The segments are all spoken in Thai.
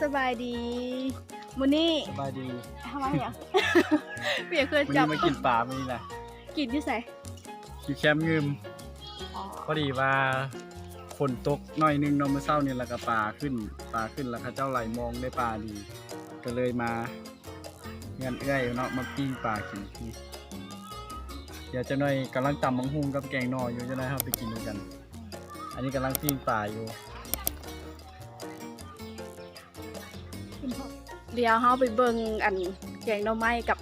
สบายดีมูนี่สบายดีทำไมอะเปียกเคยวันจันี้บมากินปลาไม่นี่นะกินที่ใส่อยู่แคมป์งืมพอดีว่าฝนตกหน่อยหนึงเนอนเมื่อเช้านี่แล้วก็ปลาขึ้นปลาขึ้นแล้วเขาเจ้าไหลมองได้ปลาดี ก็เลยมาเงินเอื้อยเนาะมาปิ้งปลากินนี่เดี๋ยวจะหน่อยกำลังตำมังหุงกับแกงหนออยู่จะได้ครับไปกินด้วยกัน อันนี้กำลังปิ้งปลาอยู่ เดี๋ยวเฮาไปเบิ่งอันแกงหน่อไม้กับ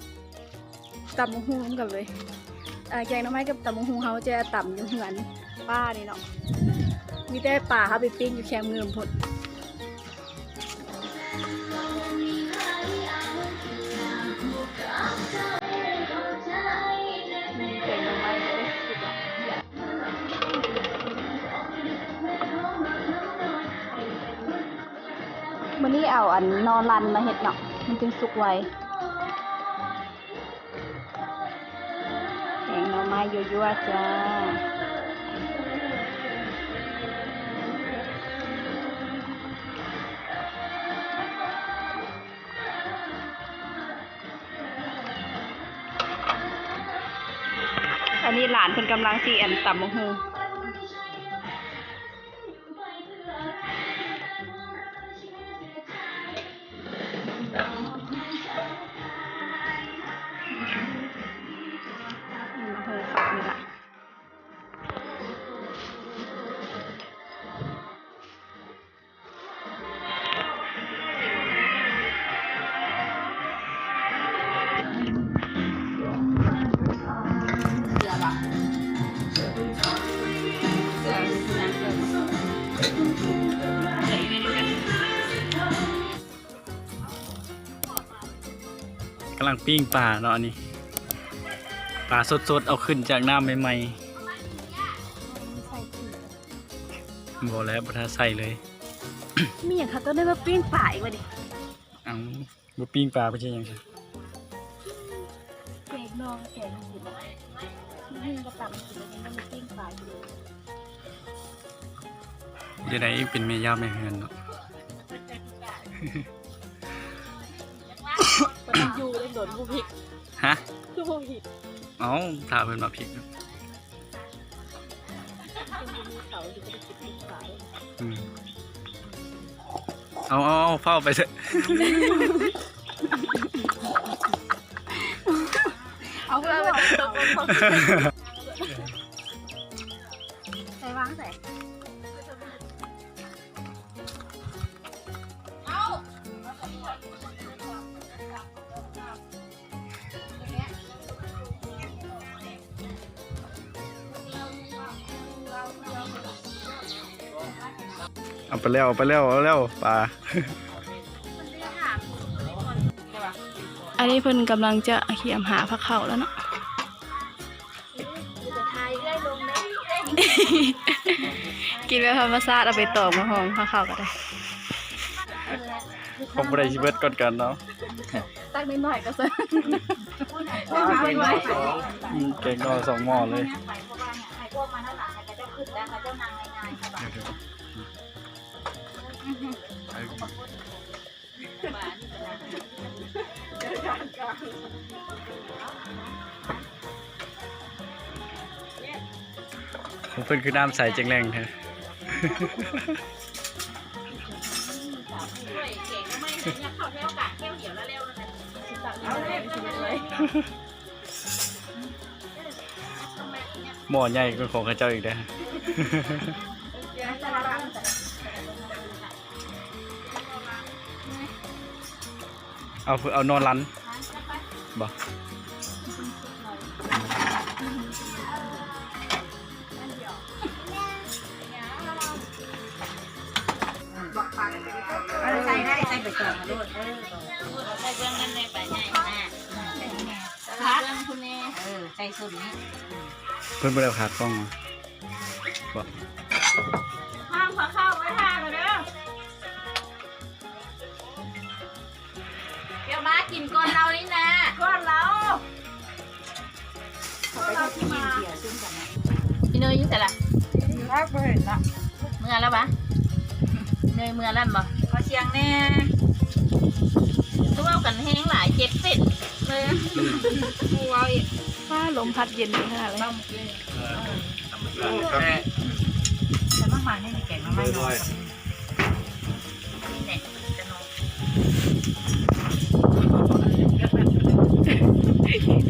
ตำมะฮุ่งกันเลยแกงหน่อไม้กับตำมะฮุ่งเฮาจะตำอยู่เหมือนป้านี่เนาะมีแต่ป่าเฮาไปปิ้งอยู่แคมเงิมพดันนี่เอาอันนอนรันมาเห็ดเนาะมันจึงสุกไวแกงหน่อไม้ยั่วๆจ้าอันนี้หลานเพิ่นกำลังสีอันต่ำมะฮู กำลังปิ้งปลาเนาะอันนี้ปลาสดๆ เอาขึ้นจากน้ำใหม่ๆบอกแล้วบัทาใส่เลย มีอย่างค่ะต้องได้มาปิ้งป่าอีกวะดิเอาบ่ปิ้งปลาไปใช่ยังไงแกงนองแกงกินนี่ก็ต่ำกินแล้วมันปิ้งป่าอยู่จะได้เป็นเมย่าแม่เฮือนเนาะ ตอนนี้อยู่เล่นโดนผู้ผิดฮะคือผู้ผิดเอ้าถ้าเพิ่นมาพริกเป็นมีเขาอยู่ก็ได้กินปิ้งป่าอืมเอาเอาเอาเฝ้าไปเถอะเอาเพื่อนใส่วางใส่ เอาไปแล้วเอาไปแล้วเอาแล้วปลาอันนี้เพิ่นกำลังจะเขียมหาพระเขาแล้วเนาะกินแบบธรรมชาติเอาไปตอกมาหอมพระเขาก็ได้ผมบ่ได้ชีวิตก่อนกันเนาะตักนิดหน่อยก็ซะอืมแกงนอสองหม้อเลย ผมเพิ่นคือน้ำใสจังแรงแท้หม้อใหญ่กว่าของข้าเจ้าอีกเด้อ เอาเอานอนรันบ่ใส่ได้ใส่ไปก่อนมาโลดเออใส่เบื้องนั้นเลยไปใหญ่มากพัดคุณแม่เออใส่สุดนี้เพิ่นบ่ได้เอาขาดกล้องมาบ่ห้ามขอเข้าไว้ท่าเเราที่มาอีเนยอยู่แต่ละรักบ่เห็นละเมื่อแล้วปะเนยเมื่อแล้วบ่เขาสียงแน่ตัวกันแห้งหลายเจ็บเป็ดเลยกูเอาอีกฟ้าลมพัดเย็นดีขนาดเลยบ้างเลยแม่แต่เมื่อวานนี่แกงมาไม่นอนนี่แหละจะนอนมัน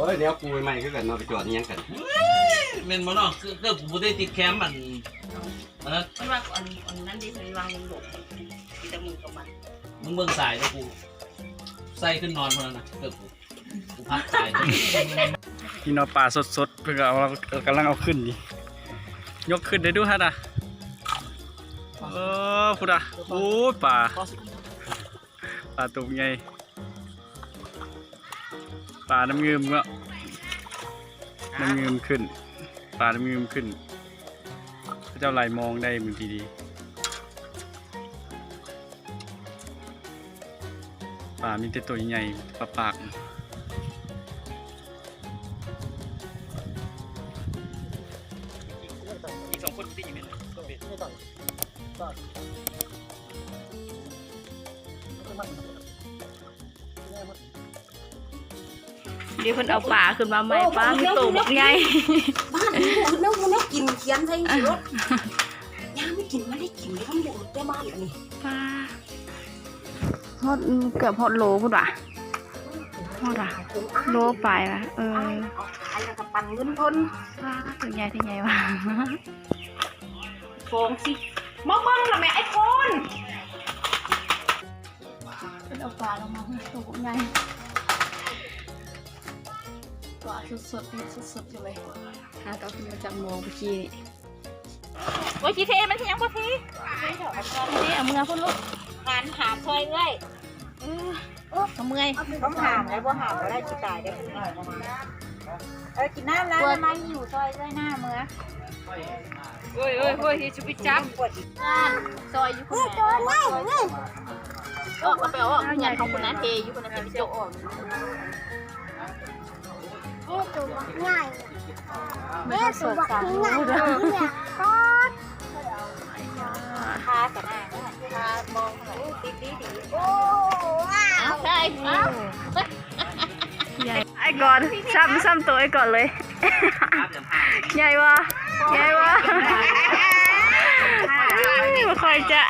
อ้ยเดี๋ยวกูใหม่คือกันเนาะไปจอดนี่ยังกันเมนบ่เนาะคือคือกูได้ติดแคมป์มันเออมันว่าอันอันนั้นดิฉันวางหลบที่ตะมือกับมันมึงเบิ่งสายแล้วกูใส่ขึ้นนอนพอแล้วนะเกือบกูกูพักสายตัวนี้พี่น้องปลาสดๆเพิ่งเอากำลังเอาขึ้นนี่ยกขึ้นได้ดูฮะนะเออพุดอะโอ้ยปลาปลาตัวใหญ่ ปลาน้ำเงิมก็น้ำเงิมขึ้น ปลาน้ำเงิมขึ้น พระเจ้าไหลมองได้มึงดีๆปลามีแต่ตัวใหญ่ปลาปากอีกสองคนตีกัน เดี๋ยวเพิ่นเอาปลาขึ้นมาใหม่ปลามีโตบักใหญ่บ้านนี้ผมเน่าเน่ากินเขียนใส่สิรถยังไม่กินไม่ได้กินเลยทั้งหมดแต่บ้านอันนี้ปลาฮอดเกือบฮอดโลพุ่นว่ะฮอดว่ะโลปลายว่ะเออเอาขายแล้วก็ปันเงินทนปลาตัวใหญ่ตัวใหญ่ว่ะฟองสิมองมองละแม่ไอ้คนเพิ่นเอาปลาลงมาให้ตัวบัก ใหญ่ปลาสดๆนี่สดๆอยู่เลยหาก็ขึ้นมาจากมองเมื่อกี้นี่โอ้ยจีเทมันยังบ่เทนี่เอามือพุ่นลูกงานหามซอยเอ้ยเออเอาเมื่อยต้องหามแล้วบ่หามก็ได้จิตายได้คุณหน่อยประมาณเออกินน้ำแล้วไม้อยู่ซอยเอ้ยหน้าเมื่อโอ้ยโอ้ยโอ้ยชุบิจักปวดอีกงานซอยอยู่คนไหนตัวง่ายง่ายออกก็ไปออกงานของคนนั้นเทอยู่คนนั้นจะไปโจออก ไม่ต้องสดสามลูกเลยคาแต่หน้าคามองหน่อยดีดีดีโอ้เอาใช่เอาใหญ่ไอ้ก่อนซ้ำซ้ำตัวไอ้ก่อนเลยใหญ่วะใหญ่วะไม่ค่อยจะ